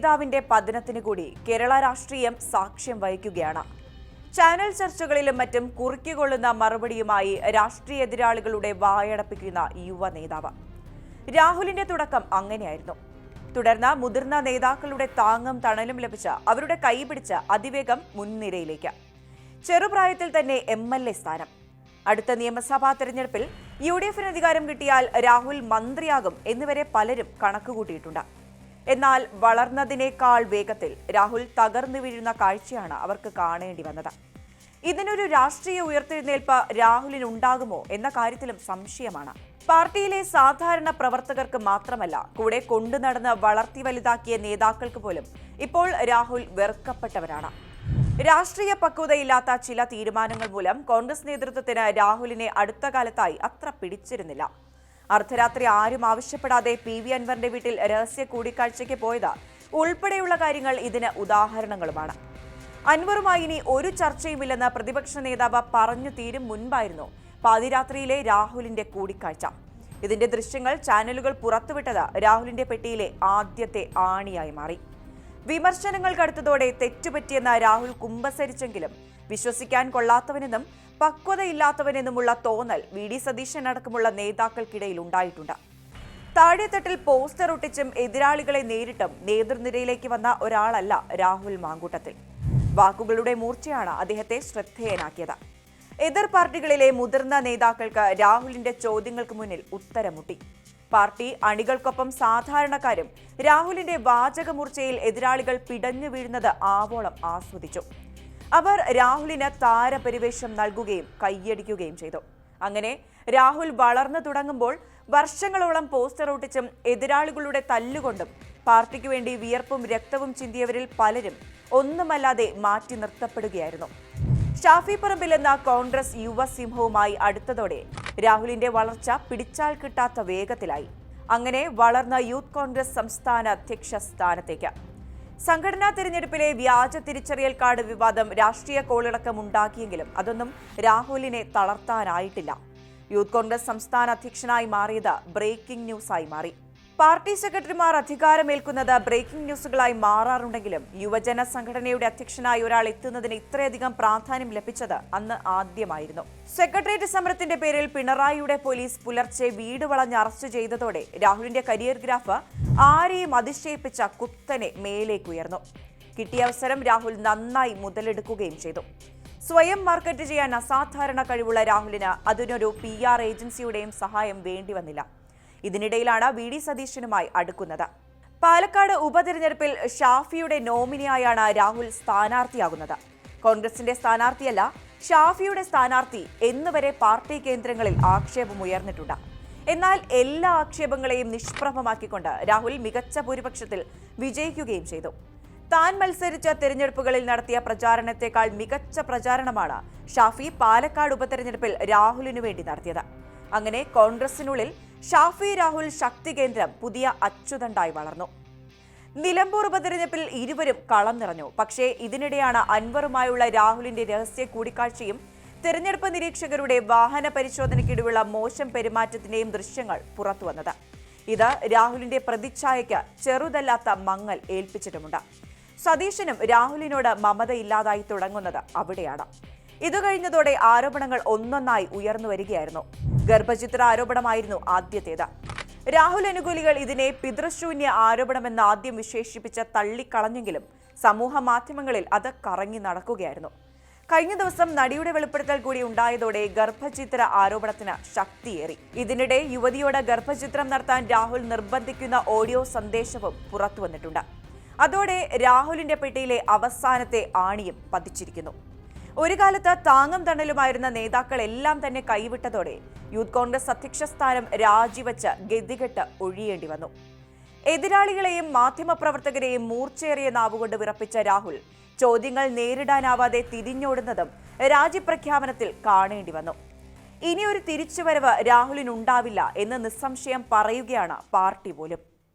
നേതാവിന്റെ പതനത്തിന് കൂടി കേരള രാഷ്ട്രീയം സാക്ഷ്യം വഹിക്കുകയാണ്. ചാനൽ ചർച്ചകളിലും മറ്റും കുറുക്കിക്കൊള്ളുന്ന മറുപടിയുമായി രാഷ്ട്രീയ എതിരാളികളുടെ വായടപ്പിക്കുന്ന യുവ നേതാവ്. രാഹുലിന്റെ തുടക്കം അങ്ങനെയായിരുന്നു. തുടർന്ന് മുതിർന്ന നേതാക്കളുടെ താങ്ങും തണലും ലഭിച്ച അവരുടെ കൈപിടിച്ച അതിവേഗം മുൻനിരയിലേക്ക്. ചെറുപ്രായത്തിൽ തന്നെ എം എൽ എ സ്ഥാനം. അടുത്ത നിയമസഭാ തെരഞ്ഞെടുപ്പിൽ യു ഡി എഫിന് അധികാരം കിട്ടിയാൽ രാഹുൽ മന്ത്രിയാകും എന്നിവരെ പലരും കണക്കുകൂട്ടിയിട്ടുണ്ട്. എന്നാൽ വളർന്നതിനേക്കാൾ വേഗത്തിൽ രാഹുൽ തകർന്നു വീഴുന്ന കാഴ്ചയാണ് അവർക്ക് കാണേണ്ടി വന്നത്. ഇതിനൊരു രാഷ്ട്രീയ ഉയർത്തെഴുന്നേൽപ്പ് രാഹുലിന് ഉണ്ടാകുമോ എന്ന കാര്യത്തിലും സംശയമാണ്. പാർട്ടിയിലെ സാധാരണ പ്രവർത്തകർക്ക് മാത്രമല്ല കൂടെ കൊണ്ടു നടന്ന് വളർത്തി വലുതാക്കിയ നേതാക്കൾക്ക് പോലും ഇപ്പോൾ രാഹുൽ വെറുക്കപ്പെട്ടവരാണ്. രാഷ്ട്രീയ പക്വതയില്ലാത്ത ചില തീരുമാനങ്ങൾ മൂലം കോൺഗ്രസ് നേതൃത്വത്തിന് രാഹുലിനെ അടുത്ത കാലത്തായി അത്ര പിടിച്ചിരുന്നില്ല. അർദ്ധരാത്രി ആരും ആവശ്യപ്പെടാതെ പി വി അൻവറിന്റെ വീട്ടിൽ രഹസ്യ കൂടിക്കാഴ്ചയ്ക്ക് പോയത്. ഉൾപ്പെടെയുള്ള കാര്യങ്ങൾ ഇതിന് ഉദാഹരണങ്ങളുമാണ്. അൻവറുമായി ഇനി ഒരു ചർച്ചയുമില്ലെന്ന് പ്രതിപക്ഷ നേതാവ് പറഞ്ഞു തീരും മുൻപായിരുന്നു പാതിരാത്രിയിലെ രാഹുലിന്റെ കൂടിക്കാഴ്ച. ഇതിന്റെ ദൃശ്യങ്ങൾ ചാനലുകൾ പുറത്തുവിട്ടത് രാഹുലിന്റെ പെട്ടിയിലെ ആദ്യത്തെ ആണിയായി മാറി. വിമർശനങ്ങൾ കടുത്തതോടെ തെറ്റുപറ്റിയെന്ന് രാഹുൽ കുമ്പസരിച്ചെങ്കിലും വിശ്വസിക്കാൻ കൊള്ളാത്തവനെന്നും പക്വതയില്ലാത്തവനെന്നുമുള്ള തോന്നൽ വി ഡി സതീശൻ അടക്കമുള്ള നേതാക്കൾക്കിടയിൽ ഉണ്ടായിട്ടുണ്ട്. താഴെത്തട്ടിൽ പോസ്റ്റർ ഒട്ടിച്ചും എതിരാളികളെ നേരിട്ടും നേതൃനിരയിലേക്ക് വന്ന ഒരാളല്ല രാഹുൽ മാങ്കൂട്ടത്തിൽ. വാക്കുകളുടെ മൂർച്ചയാണ് അദ്ദേഹത്തെ ശ്രദ്ധേയനാക്കിയത്. എതിർ പാർട്ടികളിലെ മുതിർന്ന നേതാക്കൾക്ക് രാഹുലിന്റെ ചോദ്യങ്ങൾക്ക് മുന്നിൽ ഉത്തരമുട്ടി. പാർട്ടി അണികൾക്കൊപ്പം സാധാരണക്കാരും രാഹുലിന്റെ വാചകമൂർച്ചയിൽ എതിരാളികൾ പിടഞ്ഞു വീഴുന്നത് ആവോളം ആസ്വദിച്ചു. അവർ രാഹുലിന് താരപരിവേഷം നൽകുകയും കൈയടിക്കുകയും ചെയ്തു. അങ്ങനെ രാഹുൽ വളർന്നു തുടങ്ങുമ്പോൾ വർഷങ്ങളോളം പോസ്റ്റർ ഒട്ടിച്ചും എതിരാളികളുടെ തല്ലുകൊണ്ടും പാർട്ടിക്ക് വേണ്ടി വിയർപ്പും രക്തവും ചിന്തിയവരിൽ പലരും ഒന്നുമല്ലാതെ മാറ്റി നിർത്തപ്പെടുകയായിരുന്നു. ഷാഫി പറമ്പിൽ എന്ന കോൺഗ്രസ് യുവസിംഹവുമായി അടുത്തതോടെ രാഹുലിന്റെ വളർച്ച പിടിച്ചാൽ കിട്ടാത്ത വേഗത്തിലായി. അങ്ങനെ വളർന്ന യൂത്ത് കോൺഗ്രസ് സംസ്ഥാന അധ്യക്ഷ സ്ഥാനത്തേക്ക്. സംഘടനാ തിരഞ്ഞെടുപ്പിലെ വ്യാജ തിരിച്ചറിയൽ കാർഡ് വിവാദം രാഷ്ട്രീയ കോളിളക്കമുണ്ടാക്കിയെങ്കിലും അതൊന്നും രാഹുലിനെ തളർത്താനായിട്ടില്ല. യൂത്ത് കോൺഗ്രസ് സംസ്ഥാന അധ്യക്ഷനായി മാറിയത് ബ്രേക്കിംഗ് ന്യൂസായി മാറി. പാർട്ടി സെക്രട്ടറിമാർ അധികാരമേൽക്കുന്നത് ബ്രേക്കിംഗ് ന്യൂസുകളായി മാറാറുണ്ടെങ്കിലും യുവജന സംഘടനയുടെ അധ്യക്ഷനായി ഒരാൾ എത്തുന്നതിന് ഇത്രയധികം പ്രാധാന്യം ലഭിച്ചത് അന്ന് ആദ്യമായിരുന്നു. സെക്രട്ടേറിയറ്റ് സമരത്തിന്റെ പേരിൽ പിണറായിയുടെ പോലീസ് പുലർച്ചെ വീട് വളഞ്ഞ് അറസ്റ്റ് ചെയ്തതോടെ രാഹുലിന്റെ കരിയർ ഗ്രാഫ് ആരെയും അതിശയിപ്പിച്ച കുത്തനെ മേലേക്കുയർന്നു. കിട്ടിയ അവസരം രാഹുൽ നന്നായി മുതലെടുക്കുകയും ചെയ്തു. സ്വയം മാർക്കറ്റ് ചെയ്യാൻ അസാധാരണ കഴിവുള്ള രാഹുലിന് അതിനൊരു പി ആർ ഏജൻസിയുടെയും സഹായം വേണ്ടി വന്നില്ല. ഇതിനിടയിലാണ് വി ഡി സതീശനുമായി അടുക്കുന്നത്. പാലക്കാട് ഉപതെരഞ്ഞെടുപ്പിൽ ഷാഫിയുടെ നോമിനിയായാണ് രാഹുൽ സ്ഥാനാർത്ഥിയാകുന്നത്. കോൺഗ്രസിന്റെ സ്ഥാനാർത്ഥിയല്ല ഷാഫിയുടെ സ്ഥാനാർത്ഥി എന്നുവരെ പാർട്ടി കേന്ദ്രങ്ങളിൽ ആക്ഷേപമുയർന്നിട്ടുണ്ട് എന്നാൽ എല്ലാ ആക്ഷേപങ്ങളെയും നിഷ്പ്രഭമാക്കിക്കൊണ്ട് രാഹുൽ മികച്ച ഭൂരിപക്ഷത്തിൽ വിജയിക്കുകയും ചെയ്തു. താൻ മത്സരിച്ച തെരഞ്ഞെടുപ്പുകളിൽ നടത്തിയ പ്രചാരണത്തെക്കാൾ മികച്ച പ്രചാരണമാണ് ഷാഫി പാലക്കാട് ഉപതെരഞ്ഞെടുപ്പിൽ രാഹുലിനു വേണ്ടി നടത്തിയത്. അങ്ങനെ കോൺഗ്രസിനുള്ളിൽ ഷാഫി രാഹുൽ ശക്തി കേന്ദ്രം പുതിയ അച്ചുതണ്ടായി വളർന്നു. നിലമ്പൂർ ഉപതെരഞ്ഞെടുപ്പിൽ ഇരുവരും കളം നിറഞ്ഞു. പക്ഷേ ഇതിനിടെയാണ് അൻവറുമായുള്ള രാഹുലിന്റെ രഹസ്യ കൂടിക്കാഴ്ചയും തെരഞ്ഞെടുപ്പ് നിരീക്ഷകരുടെ വാഹന പരിശോധനയ്ക്കിടയുള്ള മോശം പെരുമാറ്റത്തിന്റെയും ദൃശ്യങ്ങൾ പുറത്തുവന്നത് ഇത് രാഹുലിന്റെ പ്രതിച്ഛായയ്ക്ക് ചെറുതല്ലാത്ത മങ്ങൽ ഏൽപ്പിച്ചിട്ടുമുണ്ട്. സതീശനും രാഹുലിനോട് മമതയില്ലാതായി തുടങ്ങുന്നത് അവിടെയാണ്. ഇത് കഴിഞ്ഞതോടെ ആരോപണങ്ങൾ ഒന്നൊന്നായി ഉയർന്നു വരികയായിരുന്നു. ഗർഭചിത്ര ആരോപണമായിരുന്നു ആദ്യത്തേത്. രാഹുൽ അനുകൂലികൾ ഇതിനെ പിതൃശൂന്യ ആരോപണമെന്ന് ആദ്യം വിശേഷിപ്പിച്ച തള്ളിക്കളഞ്ഞെങ്കിലും സമൂഹ മാധ്യമങ്ങളിൽ അത് കറങ്ങി നടക്കുകയായിരുന്നു. കഴിഞ്ഞ ദിവസം നടിയുടെ വെളിപ്പെടുത്തൽ കൂടി ഉണ്ടായതോടെ ഗർഭചിത്ര ആരോപണത്തിന് ശക്തിയേറി. ഇതിനിടെ യുവതിയോട് ഗർഭചിത്രം നടത്താൻ രാഹുൽ നിർബന്ധിക്കുന്ന ഓഡിയോ സന്ദേശവും പുറത്തുവന്നിട്ടുണ്ട്. അതോടെ രാഹുലിന്റെ പെട്ടിയിലെ അവസാനത്തെ ആണിയും പതിച്ചിരിക്കുന്നു. ഒരു കാലത്ത് താങ്ങും തണലുമായിരുന്ന നേതാക്കളെല്ലാം തന്നെ കൈവിട്ടതോടെ യൂത്ത് കോൺഗ്രസ് അധ്യക്ഷ സ്ഥാനം രാജിവെച്ച് ഗതികെട്ട് ഒഴിയേണ്ടി വന്നു. എതിരാളികളെയും മാധ്യമപ്രവർത്തകരെയും മൂർച്ചയേറിയ നാവുകൊണ്ട് വിറപ്പിച്ച രാഹുൽ ചോദ്യങ്ങൾ നേരിടാനാവാതെ തിരിഞ്ഞോടുന്നതും രാജ്യപ്രഖ്യാപനത്തിൽ കാണേണ്ടി വന്നു. ഇനിയൊരു തിരിച്ചുവരവ് രാഹുലിനുണ്ടാവില്ല എന്ന് നിസ്സംശയം പറയുകയാണ് പാർട്ടി പോലും.